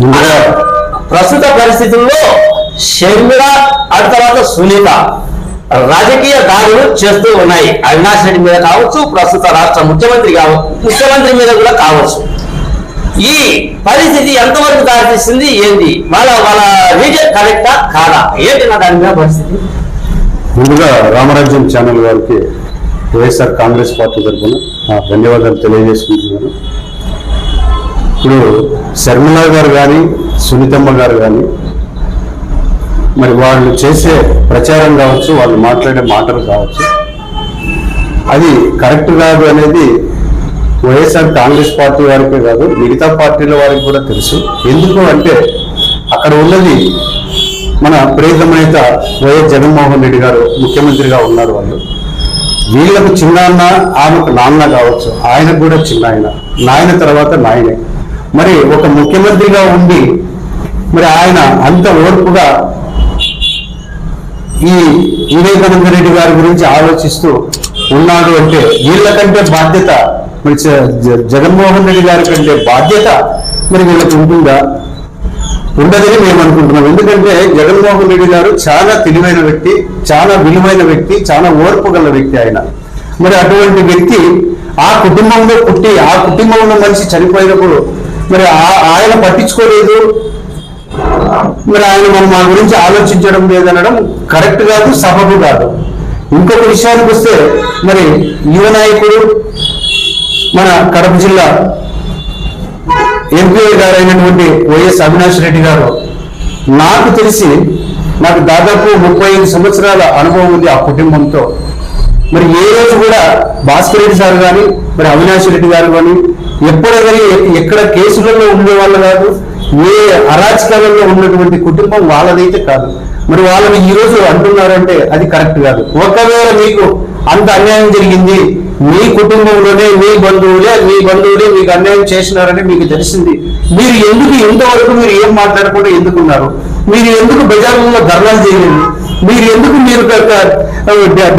ముందుగా ప్రస్తుత పరిస్థితుల్లో షర్మిల ఆ తర్వాత సునీత రాజకీయ దాడులు చేస్తూ ఉన్నాయి. అవినాష్ రెడ్డి మీద కావచ్చు ప్రస్తుత రాష్ట్ర ముఖ్యమంత్రి కావచ్చు ముఖ్యమంత్రి మీద కూడా కావచ్చు. ఈ పరిస్థితి ఎంతవరకు దారితీస్తుంది ఏంటి వాళ్ళ వాళ్ళ రీజన్ కరెక్టా కాదా? ఏంటి నా దాని మీద పరిస్థితి? ముందుగా రామరాజ్యం ఛానల్ వారికి వైఎస్ఆర్ కాంగ్రెస్ పార్టీ తరఫున ధన్యవాదాలు తెలియజేసుకుంటున్నాను. ఇప్పుడు శర్మిల గారు కానీ సునీతమ్మ గారు కానీ మరి వాళ్ళు చేసే ప్రచారం కావచ్చు వాళ్ళు మాట్లాడే మాటలు కావచ్చు అది కరెక్ట్ కాదు అనేది వైఎస్ఆర్ కాంగ్రెస్ పార్టీ వారికే కాదు మిగతా పార్టీల వారికి కూడా తెలుసు. ఎందుకు అంటే అక్కడ ఉన్నది మన ప్రియతమైత వైఎస్ జగన్మోహన్ రెడ్డి గారు ముఖ్యమంత్రిగా ఉన్నారు వాళ్ళు. వీళ్ళకు చిన్నాన్న ఆమెకు నాన్న కావచ్చు. ఆయనకు కూడా చిన్న ఆయన నాయన తర్వాత నాయనే. మరి ఒక ముఖ్యమంత్రిగా ఉండి మరి ఆయన అంత ఓర్పుగా ఈ వివేకానంద రెడ్డి గారి గురించి ఆలోచిస్తూ ఉన్నాడు అంటే వీళ్ళకంటే బాధ్యత మరి జగన్మోహన్ రెడ్డి గారి కంటే బాధ్యత మరి వీళ్ళకి ఉంటుందా? ఉండదని మేము అనుకుంటున్నాం. ఎందుకంటే జగన్మోహన్ రెడ్డి గారు చాలా తెలివైన వ్యక్తి చాలా విలువైన వ్యక్తి చాలా ఓర్పు గల వ్యక్తి ఆయన. మరి అటువంటి వ్యక్తి ఆ కుటుంబంలో పుట్టి ఆ కుటుంబంలో మనిషి చనిపోయినప్పుడు మరి ఆ- ఆయన పట్టించుకోలేదు. మరి ఆయన మనం మా గురించి ఆలోచించడం లేదనడం కరెక్ట్ కాదు సబబు కాదు. ఇంకొక విషయానికి వస్తే మరి యువ నాయకుడు మన కడప జిల్లా ఎంపీ గారు అయినటువంటి వైఎస్ అవినాష్ రెడ్డి గారు నాకు తెలిసి నాకు దాదాపు ముప్పై ఐదు సంవత్సరాల అనుభవం ఉంది ఆ కుటుంబంతో. మరి ఏ రోజు కూడా భాస్కర్ రెడ్డి సార్ కానీ మరి అవినాష్ రెడ్డి గారు కానీ ఎప్పుడైనా ఎక్కడ కేసులలో ఉండే వాళ్ళు కాదు ఏ అరాచకాలలో ఉన్నటువంటి కుటుంబం వాళ్ళదైతే కాదు. మరి వాళ్ళని ఈరోజు అంటున్నారంటే అది కరెక్ట్ కాదు. ఒకవేళ మీకు అంత అన్యాయం జరిగింది మీ కుటుంబంలోనే మీ బంధువులే మీ బంధువులే మీకు అన్యాయం చేసినారని మీకు తెలిసింది మీరు ఎందుకు ఇంతవరకు మీరు ఏం మాట్లాడకుండా ఎందుకున్నారు? మీరు ఎందుకు బజార్లలో ధర్నాలు చేయలేదు? మీరు ఎందుకు మీరు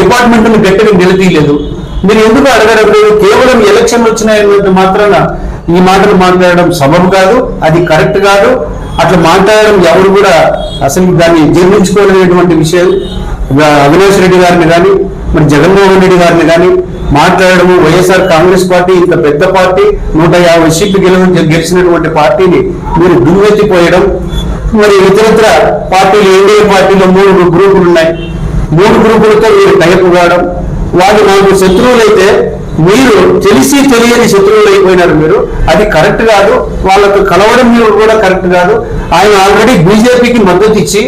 డిపార్ట్మెంట్ను గట్టిగా నిలదీయలేదు? మీరు ఎందుకు అడగడం కేవలం ఎలక్షన్లు వచ్చినాయన్నట్టు మాత్రాన ఈ మాటలు మాట్లాడడం సబబు కాదు అది కరెక్ట్ కాదు. అట్లా మాట్లాడడం ఎవరు కూడా అసలు దాన్ని జీర్ణించుకోలేనటువంటి విషయం. అవినాష్ రెడ్డి గారిని కానీ మరి జగన్మోహన్ రెడ్డి గారిని కానీ మాట్లాడడము వైఎస్ఆర్ కాంగ్రెస్ పార్టీ ఇంత పెద్ద పార్టీ నూట యాభై సీట్లు గెల గెలిచినటువంటి పార్టీని మీరు దుమ్మెత్తిపోయడం మరి ఇతరత్ర పార్టీలు ఎన్డీఏ పార్టీలో మూడు గ్రూపులు ఉన్నాయి. మూడు గ్రూపులతో మీరు టైపు కావడం వాళ్ళు నాకు శత్రువులైతే మీరు తెలిసి తెలియని శత్రువులు అయిపోయినారు మీరు. అది కరెక్ట్ కాదు. వాళ్ళకు కలవడం మీరు కూడా కరెక్ట్ కాదు. ఆయన ఆల్రెడీ బీజేపీకి మద్దతు ఇచ్చి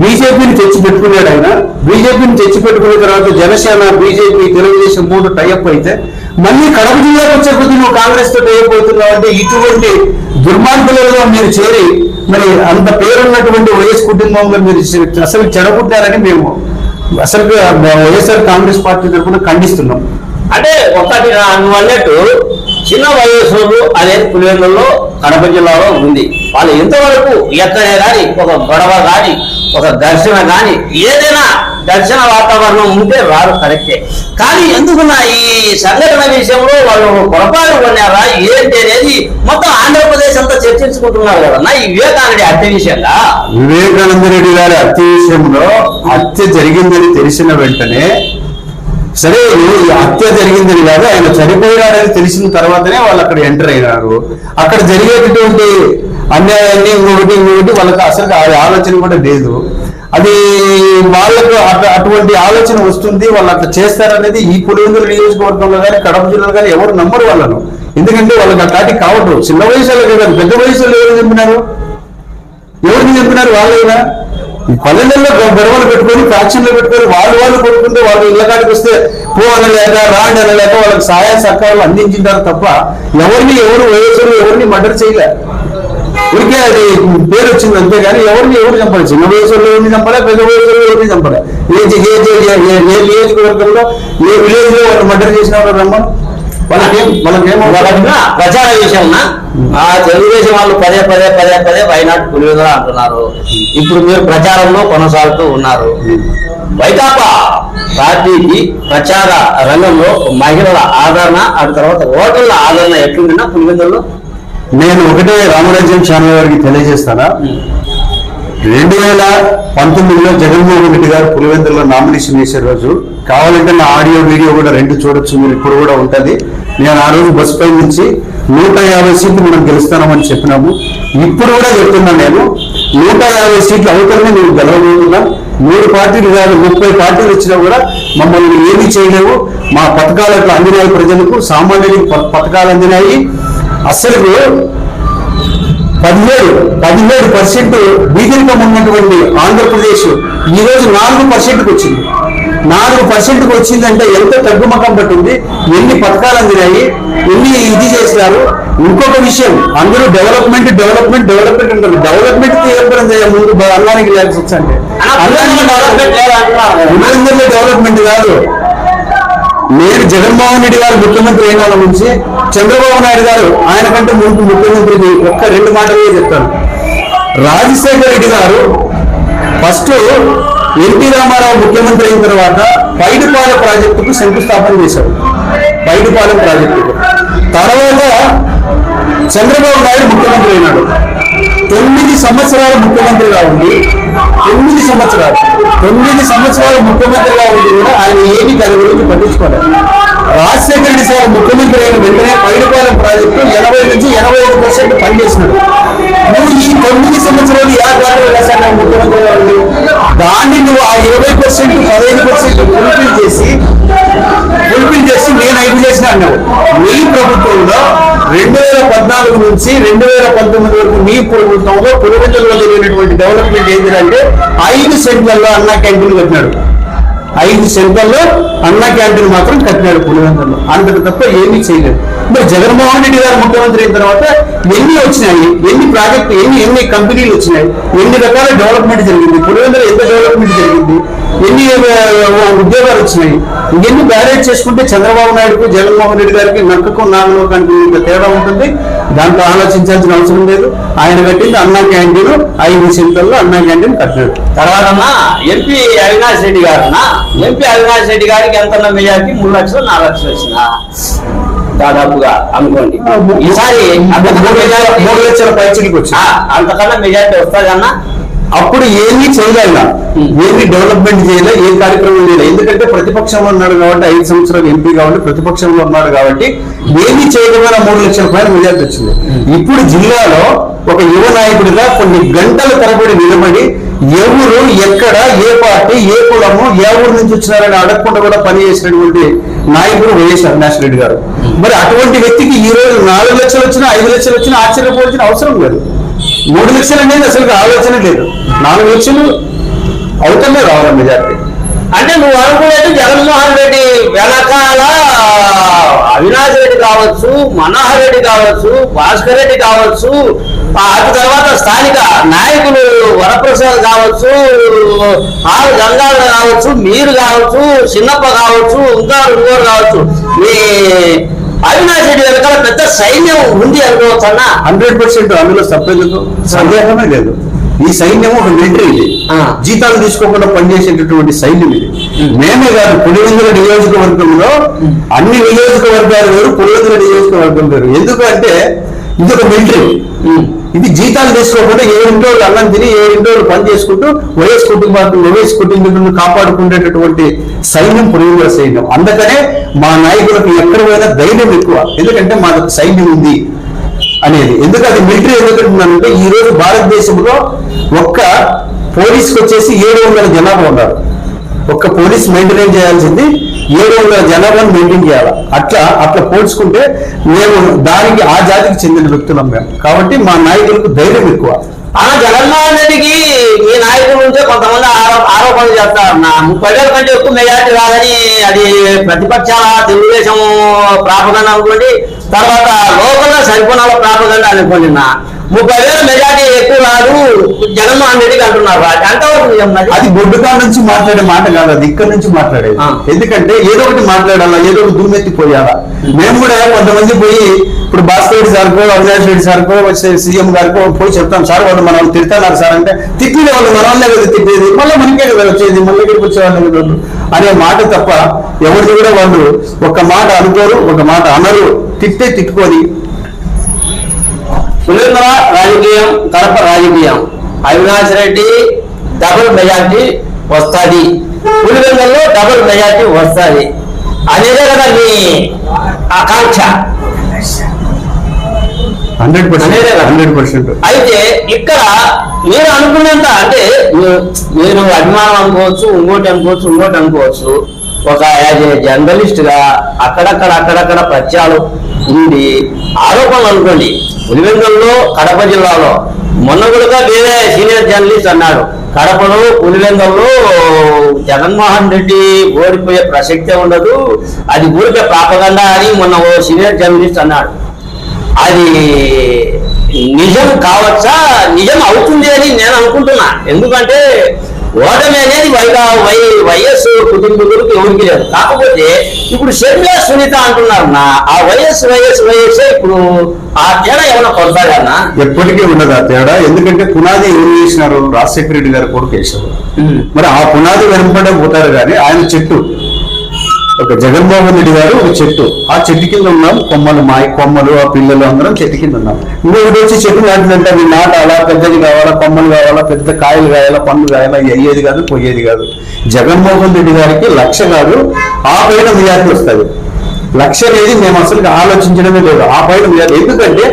బీజేపీని తెచ్చిపెట్టుకున్నాడు ఆయన. బీజేపీని తెచ్చిపెట్టుకున్న తర్వాత జనసేన బీజేపీ తెలుగుదేశం మూడు టైఅప్ అయితే మళ్ళీ కడప జిల్లాకు వచ్చే కొద్ది నువ్వు కాంగ్రెస్తో టైఅప్ అవుతున్నావు అంటే ఇటువంటి దుర్మార్గులలో మీరు చేరి మరి అంత పేరున్నటువంటి వైఎస్ కుటుంబంలో మీరు అసలు చెడగొట్టారని మేము అసలు వైఎస్ఆర్ కాంగ్రెస్ పార్టీ తరఫున ఖండిస్తున్నాం. అంటే ఒకటి నువ్వు అన్నట్టు చిన్న వయస్సులు అనేది పులివెందుల్లో కడప జిల్లాలో ఉంది. వాళ్ళు ఇంతవరకు ఎక్కడే కానీ ఒక గొడవ కానీ ఒక ఘర్షణ కానీ ఏదైనా ఘర్షణ వాతావరణం ఉంటే వారు కరెక్టే. కానీ ఎందుకున్న ఈ సంఘటన విషయంలో వాళ్ళు పొరపాటు కొన్నారా ఏంటి అనేది మొత్తం ఆంధ్రప్రదేశ్ అంతా చర్చించుకుంటున్నారు కదన్నా ఈ వివేకానంద హత్య విషయంగా వివేకానంద రెడ్డి గారి హత్య విషయంలో హత్య జరిగిందని తెలిసిన వెంటనే సరే ఈ హత్య జరిగిందని కాదు ఆయన చనిపోయాడని తెలిసిన తర్వాతనే వాళ్ళు అక్కడ ఎంటర్ అయినారు. అక్కడ జరిగేటటువంటి అన్యాయాన్ని ఇంకొకటి ఇంకొకటి వాళ్ళకి అసలు ఆలోచన కూడా లేదు. అది వాళ్ళకు అటువంటి ఆలోచన వస్తుంది వాళ్ళు అట్లా చేస్తారనేది ఈ పులివెందుల నియోజకవర్గంలో కానీ కడప జిల్లాలో కానీ ఎవరు నమ్మరు వాళ్ళను. ఎందుకంటే వాళ్ళకి అట్లాంటి కావట్టు చిన్న వయసులో కాదు పెద్ద వయసులో ఎవరు చెప్పినారు ఎవరిని చెప్పినారు వాళ్ళైనా ఈ పల్లెల్లో గొడవలు పెట్టుకొని ఫ్యాక్షన్లు పెట్టుకొని వాళ్ళు వాళ్ళు కొట్టుకుంటే వాళ్ళు ఇళ్ళ కాడికి వస్తే పో అనలేక రాండి అనలేక వాళ్ళకి సహాయ సహకారాలు అందించింటారు తప్ప ఎవరిని ఎవరు వయసులు ఎవరిని మర్డర్ చేయలే ఊరికే అది పేరు వచ్చింది అంతేగాని ఎవరిని ఎవరు చంపాలి చిన్న వయసులో ఎవరిని చంపలే పెద్ద వయసులో ఎవరిని చంపలే ఏ ఏ ఏ- ఏ- విలేజ్లో వాళ్ళు మర్డర్ చేసిన వాళ్ళు రమ్మను ప్రచార విషయం ఆ తెలుగుదేశం వాళ్ళు పదే పదే పదే పదే వైనాడు పులివెందుల అంటున్నారు. ఇప్పుడు మీరు ప్రచారంలో కొనసాగుతూ ఉన్నారు. వైకాపా పార్టీకి ప్రచార రంగంలో మహిళల ఆదరణ ఆ తర్వాత ఓటర్ల ఆదరణ ఎట్లుండినా పులివెందుల్లో? నేను ఒకటే రామరాజ్యం ఛానల్ వారికి తెలియజేస్తానా? రెండు వేల పంతొమ్మిదిలో జగన్మోహన్ రెడ్డి గారు పులివెందులో నామినేషన్ వేసే రోజు కావాలంటే నా ఆడియో వీడియో కూడా రెండు చూడొచ్చు మీరు ఇప్పుడు కూడా ఉంటది. నేను ఆ రోజు బస్సు పై నుంచి నూట యాభై సీట్లు మనం గెలుస్తామని చెప్పినాము. ఇప్పుడు కూడా చెప్తున్నాను నేను నూట యాభై సీట్లు అవుతారని నేను గెలవబోతున్నా మూడు పార్టీలు కాదు ముప్పై పార్టీలు వచ్చినా కూడా మమ్మల్ని ఏమీ చేయలేవు. మా పథకాలకు అందినాయి ప్రజలకు సామాన్యులకు ప- పథకాలు అందినాయి. అసలు పదిహేడు పదిహేడు పర్సెంట్ బీజేపీ ఉన్నటువంటి ఆంధ్రప్రదేశ్ ఈరోజు నాలుగు పర్సెంట్కి వచ్చింది. నాలుగు పర్సెంట్కి వచ్చిందంటే ఎంత తగ్గుమకం పట్టింది? ఎన్ని పథకాలు అందినాయి ఎన్ని ఇది చేసినారు? ఇంకొక విషయం అందరూ డెవలప్మెంట్ డెవలప్మెంట్ డెవలప్మెంట్ అంటారు డెవలప్మెంట్ తీవ్రం ముందు అన్నానికి లేకపోతే వచ్చండి డెవలప్మెంట్ డెవలప్మెంట్ కాదు. నేను జగన్మోహన్ రెడ్డి గారు ముఖ్యమంత్రి అయిన వాళ్ళ నుంచి చంద్రబాబు నాయుడు గారు ఆయన కంటే ముందు ముఖ్యమంత్రికి ఒక్క రెండు మాటలే చెప్తాను. రాజశేఖర రెడ్డి గారు ఫస్ట్ ఎన్టీ రామారావు ముఖ్యమంత్రి అయిన తర్వాత పైడిపాల ప్రాజెక్టుకు శంకుస్థాపన చేశారు. పైడిపాలెం ప్రాజెక్టు. తర్వాత చంద్రబాబు నాయుడు ముఖ్యమంత్రి అయినాడు. తొమ్మిది సంవత్సరాలు ముఖ్యమంత్రిగా ఉండి తొమ్మిది సంవత్సరాలు తొమ్మిది సంవత్సరాలు ముఖ్యమంత్రిగా ఉండి కూడా ఆయన ఏమి దాని గురించి పట్టించుకోలేదు. రాజశేఖర రెడ్డి సార్ ముఖ్యమంత్రి అయిన వెంటనే పైడిపాలెం ప్రాజెక్టు ఎనభై నుంచి ఎనభై ఐదు పర్సెంట్ పనిచేసినాడు. నువ్వు ఈ తొమ్మిది సంవత్సరాలు ఏ కాలంలో రాశాను ముఖ్యమంత్రిగా ఉండి దాన్ని నువ్వు ఆ ఇరవై పర్సెంట్ పదహైదు పర్సెంట్ చేసి ఐదు మీ ప్రభుత్వంలో రెండు వేల పద్నాలుగు నుంచి రెండు వేల పంతొమ్మిది వరకు మీ ప్రభుత్వంలో పులివెందులలో జరిగినటువంటి డెవలప్మెంట్ ఏంటంటే ఐదు సెంట్లలో అన్నా క్యాంటీన్ కట్టినాడు. ఐదు సెంట్లలో అన్నా క్యాంటీన్ మాత్రం కట్టినాడు పులివెందులో. అంతకు తప్ప ఏమీ చేయలేదు. మరి జగన్మోహన్ రెడ్డి గారు ముఖ్యమంత్రి అయిన తర్వాత ఎన్ని వచ్చినాయి? ఎన్ని ప్రాజెక్టు ఎన్ని ఎన్ని కంపెనీలు వచ్చినాయి? ఎన్ని రకాల డెవలప్మెంట్ జరిగింది? పులివెందులో ఎంత డెవలప్మెంట్ జరిగింది? ఎన్ని ఉద్యోగాలు వచ్చినాయి? ఇవన్నీ బ్యారేజ్ చేసుకుంటే చంద్రబాబు నాయుడుకు జగన్మోహన్ రెడ్డి గారికి నక్కకు నాగలోకానికి ఇంత తేడా ఉంటుంది? దాంట్లో ఆలోచించాల్సిన అవసరం లేదు. ఆయన కట్టింది అన్నా క్యాంటీన్ ఐదు సెంటర్లో అన్నా క్యాంటీన్ కట్టినాడు. తర్వాత ఎంపీ అవినాష్ రెడ్డి గారు ఎంపీ అవినాష్ రెడ్డి గారికి ఎంత మెజార్టీ? మూడు లక్షలు నాలుగు లక్షలు వచ్చిన? దాదాపుగా అనుకోండి. ఈసారి అంతకన్నా మూడు లక్షల మెజారిటీ అంతకన్నా వస్తుందన్నా అప్పుడు ఏమీ చేయలేక ఏమీ డెవలప్మెంట్ చేయలే ఏ కార్యక్రమం చేయలే ఎందుకంటే ప్రతిపక్షంలో ఉన్నాడు కాబట్టి ఐదు సంవత్సరాలు ఎంపీ కాబట్టి ప్రతిపక్షంలో ఉన్నాడు కాబట్టి ఏమీ చేయకపోయినా మూడు లక్షల పైన మెజార్టీ వచ్చింది ఇప్పుడు జిల్లాలో ఒక యువ నాయకుడిగా కొన్ని గంటల తరబడి నిలబడి ఎవరు ఎక్కడ ఏ పార్టీ ఏ కులము ఏ ఊరు నుంచి వచ్చినారని అడగకుండా కూడా పనిచేసినటువంటి నాయకుడు వైఎస్ అవినాష్ రెడ్డి గారు. మరి అటువంటి వ్యక్తికి ఈ రోజు నాలుగు లక్షలు వచ్చినా ఐదు లక్షలు వచ్చినా ఆశ్చర్యపోవాల్సిన అవసరం లేదు. మూడు లక్షలు అనేది అసలు ఆలోచన లేదు. నాలుగు లక్షలు అవుతుందే రావాలి మెజార్టీ. అంటే నువ్వు అనుకునేది జగన్మోహన్ రెడ్డి వెనకాల అవినాష్ రెడ్డి కావచ్చు మనోహర్ రెడ్డి కావచ్చు భాస్కర్ రెడ్డి కావచ్చు ఆ అటు తర్వాత స్థానిక నాయకులు వరప్రసాద్ కావచ్చు ఆరు గంగాధర కావచ్చు మీరు కావచ్చు చిన్నప్ప కావచ్చు ఇంకా ఇంకోరు కావచ్చు మీ అవినాష్ రెడ్డి వెనకాల పెద్ద సైన్యం ఉంది అనుకోవచ్చు హండ్రెడ్ పర్సెంట్ అందులో తప్పేందుకు సందేహమే లేదు. ఈ సైన్యం ఒక మిలిటరీ ఇది. ఆ. జీతాలు తీసుకోకుండా పనిచేసేటటువంటి సైన్యం ఇది. మేమే కాదు పులివెందుల నియోజకవర్గంలో అన్ని నియోజకవర్గాలు వేరు పులివెందుల నియోజకవర్గం వేరు ఎందుకంటే ఇది ఒక మిలిటరీ ఇది జీతాలు తీసుకోకుండా ఏ ఇంట్లో అన్నం తిని ఏ ఇంట్లో పని చేసుకుంటూ వైఎస్ కుటుంబాన్ని వైఎస్ కుటుంబం కాపాడుకునేటటువంటి సైన్యం పులివెందుల సైన్యం. అందుకనే మా నాయకులకు ఎక్కడ పోయినా ధైర్యం ఎక్కువ. ఎందుకంటే మాకు సైన్యం ఉంది అనేది. ఎందుకంటే మిలిటరీ ఎందుకంటున్నానంటే ఈ రోజు భారతదేశంలో ఒక్క పోలీసుకు వచ్చేసి ఏడు వందల జనాభా ఉన్నారు. ఒక్క పోలీస్ మెయింటైన్ చేయాల్సింది ఏడు వందల జనాభాను మెయింటైన్ చేయాలి? అట్లా అట్లా పోల్చుకుంటే మేము దానికి ఆ జాతికి చెందిన వ్యక్తులం మేము. కాబట్టి మా నాయకులకు ధైర్యం ఎక్కువ. ఆ జగన్మోహన్ రెడ్డికి మీ నాయకుల నుంచే కొంతమంది ఆరో ఆరోపణలు చేస్తారు నా ముప్పై వేల కంటే ఎక్కువ మెజార్టీ రాదని అది ప్రతిపక్షాల తెలుగుదేశం ప్రాపగండ అనుకోండి తర్వాత లోకల్ సరిపోనాల ప్రాపగండ అనుకోండి నా ముప్పై వేల మెజార్టీ ఎక్కువ రాదు జగన్మోహన్ రెడ్డికి అంటున్నారు అది అంతవరకు. అది బొడ్డుకా నుంచి మాట్లాడే మాట కాదు అది ఇక్కడ నుంచి మాట్లాడేది. ఎందుకంటే ఏదో ఒకటి మాట్లాడాలా ఏదో ఒకటి దుమ్మెత్తి పోయాలా మేము కూడా కొంతమంది పోయి ఇప్పుడు భాస్కర్ రెడ్డి సార్కో అవినాష్ రెడ్డి సార్కో వచ్చే సీఎం గారికో పోయి చెప్తాం సార్ వాళ్ళు మనం తిడతాన్నారు సార్ అంటే తిట్టిన వాళ్ళు మన వాళ్ళే కదా తిట్టేది మళ్ళీ మనకే కదా వచ్చేది మళ్ళీ ఇక్కడికి వచ్చేవాళ్ళు కదా వాళ్ళు. అనే మాట తప్ప ఎవరిది కూడా వాళ్ళు ఒక మాట అనుకోరు ఒక మాట అనరు తిట్టే తిట్టుకొని పులివెందుల రాజకీయం కడప రాజకీయం. అవినాష్ రెడ్డి డబుల్ మెజార్టీ వస్తుంది. పులివెందుల్లో డబుల్ మెజార్టీ వస్తుంది. అనేదే కదా మీ ఆకాంక్ష? హండ్రెడ్ పర్సెంట్ అనేదే కదా. Hundred percent. అయితే ఇక్కడ నేను అనుకునేంత అంటే మీరు- మీరు అభిమానం అనుకోవచ్చు ఇంకోటి అనుకోవచ్చు ఇంకోటి అనుకోవచ్చు. ఒక యాజ్ ఏ జర్నలిస్ట్గా అక్కడక్కడ అక్కడక్కడ ప్రత్యాలు ఇది ఆరోపణలు అనుకోండి. పులివెందుల్లో కడప జిల్లాలో. మొన్న కూడా వేరే సీనియర్ జర్నలిస్ట్ అన్నాడు. కడపలో పులివెందుల్లో జగన్మోహన్ రెడ్డి ఓడిపోయే ప్రసక్తే ఉండదు. అది ఊరికే ప్రాపగండా అని మొన్న ఓ సీనియర్ జర్నలిస్ట్ అన్నాడు. అది నిజం కావచ్చా? నిజం అవుతుంది అని నేను అనుకుంటున్నా. ఎందుకంటే ఓటమి అనేది వైగా వై వైఎస్ కుటుంబీకులకు ఎవరికి లేదు. కాకపోతే ఇప్పుడు షర్మిలా సునీత అంటున్నారు నా ఆ వైఎస్ వైఎస్ వైఎస్ ఇప్పుడు ఆ తేడా ఏమైనా కొనసాగన్నా ఎప్పటికీ ఉండదు ఆ తేడా. ఎందుకంటే పునాది ఏం చేసినారు? రాజశేఖర రెడ్డి గారు కొడుకు వేశారు మరి ఆ పునాది వెనుపడే పోతారు కానీ ఆయన చెట్టు ఒక జగన్మోహన్ రెడ్డి గారు ఒక చెట్టు. ఆ చెట్టు కింద ఉన్నాం. కొమ్మలు మాయ కొమ్మలు ఆ పిల్లలు అందరం చెట్టు కింద ఉన్నాం. ఇంకొకటి వచ్చి చెట్టు నాటినంటే అవి నాటాలా పెద్దది కావాలా కొమ్మలు కావాలా పెద్ద కాయలు కాయాలా పండ్లు కాయాలా అయ్యేది కాదు పోయేది కాదు. జగన్మోహన్ రెడ్డి గారికి లక్ష కాదు ఆ పైన మెజార్టీ వస్తుంది. లక్ష్యం అనేది మేము అసలు ఆలోచించడమే లేదు. ఆ పైన మెజార్టీ ఎందుకంటే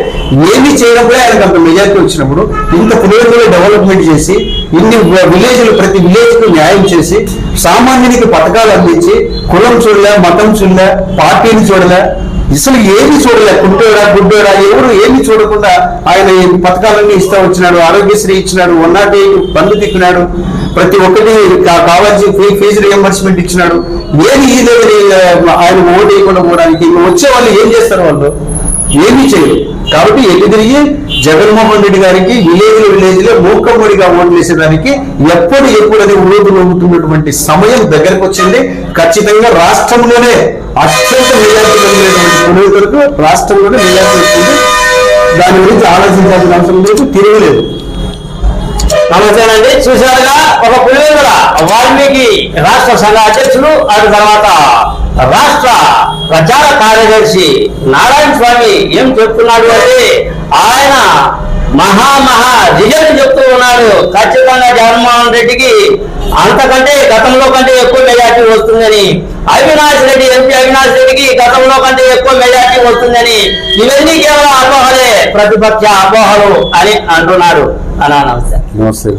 ఏమీ చేయడంలో ఆయనకు అంత మెజార్టీ వచ్చినప్పుడు ఇంత పులివెందులో డెవలప్మెంట్ చేసి ఇన్ని విలేజ్లు ప్రతి విలేజ్కు న్యాయం చేసి సామాన్యునికి పథకాలు అందించి కులం చూడలే మతం చూడలే పార్టీని చూడలే ఇసలు ఏమి చూడలే కుంటోడా గుడ్డోడా ఎవరు ఏమి చూడకుండా ఆయన పథకాలన్నీ ఇస్తా వచ్చినాడు ఆరోగ్యశ్రీ ఇచ్చినాడు వన్ నాట్ ఎయిట్ తిప్పినాడు ప్రతి ఒక్కటి కావాల్సి కావాల్సిన ఫీజు రియంబర్స్మెంట్ ఇచ్చినాడు. ఏది ఈ ఆయన ఓటు వేయకుండా పోవడానికి వచ్చే వాళ్ళు ఏం చేస్తారు వాళ్ళు? ఏమీ చేయరు. కాబట్టి ఎటు తిరిగి జగన్మోహన్ రెడ్డి గారికి విలేజ్ విలేజ్లో మూకమ్మడిగా ఓట్లు వేసేదానికి ఎప్పుడు ఎప్పుడు అది నమ్ముతున్నటువంటి సమయం దగ్గరకు వచ్చింది. ఖచ్చితంగా రాష్ట్రంలోనే అత్యంత మెజార్టీ కలిగినటువంటి పురోహితులకు రాష్ట్రంలోనే మెజార్టీ వచ్చింది. దాని గురించి ఆలోచించాల్సిన అవసరం లేదు తిరగలేదు. నమస్తేనండి చూసారుగా ఒక పులివెందుల వాల్మీకి రాష్ట్ర సంఘ అధ్యక్షులు ఆ తర్వాత రాష్ట్ర ప్రచార కార్యదర్శి నారాయణ స్వామి ఏం చెప్తున్నాడు అంటే ఆయన మహా మహా రిజల్ట్ చెప్తూ ఉన్నాడు. ఖచ్చితంగా జగన్మోహన్ రెడ్డికి అంతకంటే గతంలో కంటే ఎక్కువ మెజార్టీ వస్తుందని అవినాష్ రెడ్డి ఎంపీ అవినాష్ రెడ్డికి గతంలో కంటే ఎక్కువ మెజార్టీ వస్తుందని ఇవన్నీ కేవలం అపోహలే ప్రతిపక్ష అపోహలు అని అంటున్నాడు. అనా నమస్తే. నమస్తే.